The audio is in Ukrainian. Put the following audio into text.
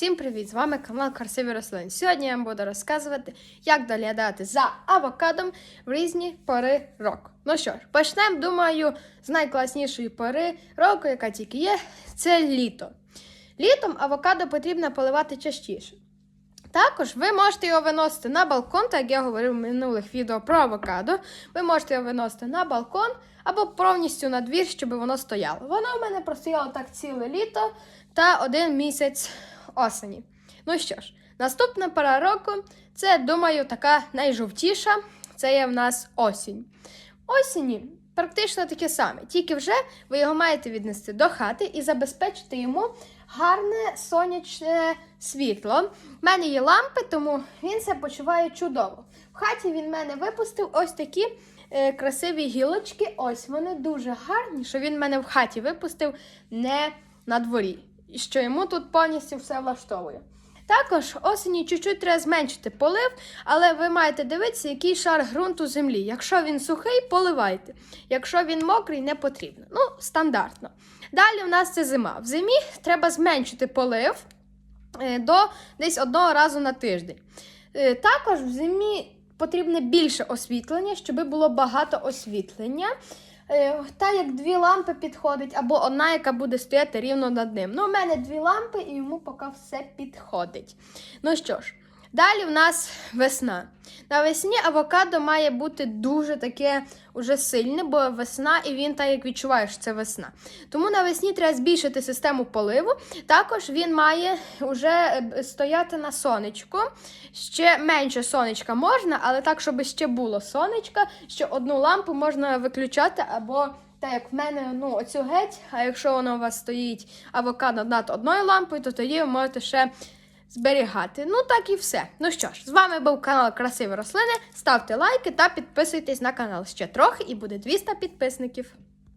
Всім привіт! З вами канал Красиві рослини. Сьогодні я вам буду розказувати, як доглядати за авокадом в різні пори року. Ну що ж, почнемо, думаю, з найкласнішої пори року, яка тільки є, це літо. Літом авокадо потрібно поливати частіше. Також ви можете його виносити на балкон, так як я говорив в минулих відео про авокадо. Ви можете його виносити на балкон або повністю на двір, щоб воно стояло. Воно в мене простояло так ціле літо та один місяць осені. Ну що ж, наступна пора року це, думаю, така найжовтіша. Це є в нас осінь. Осені практично таке саме, тільки вже ви його маєте віднести до хати і забезпечити йому гарне сонячне світло. У мене є лампи, тому він себе почуває чудово. В хаті він мене випустив ось такі е, красиві гілочки. Ось вони дуже гарні, що він мене в хаті випустив не на дворі. Що йому тут повністю все влаштовує. Також осені чуть-чуть треба зменшити полив, але ви маєте дивитися, який шар ґрунту землі. Якщо він сухий, поливайте. Якщо він мокрий, не потрібно. Ну, стандартно. Далі у нас це зима. В зимі треба зменшити полив е, до десь одного разу на тиждень. Е, Також в зимі потрібне більше освітлення, щоб було багато освітлення. Е, Та як дві лампи підходить, або одна, яка буде стояти рівно над ним. Ну, у мене дві лампи, і йому поки все підходить. Ну що ж, далі в нас весна. Навесні авокадо має бути дуже таке уже сильне, бо весна, і він так як відчуває, що це весна. Тому навесні треба збільшити систему поливу. Також він має вже стояти на сонечку. Ще менше сонечка можна, але так, щоб ще було сонечка, що одну лампу можна виключати або. Так як в мене ну, оцю геть, а якщо воно у вас стоїть авокадо над одною лампою, то тоді ви можете ще зберігати. Ну, так і все. Ну що ж, з вами був канал Красиві рослини. Ставте лайки та підписуйтесь на канал ще трохи, і буде 200 підписників.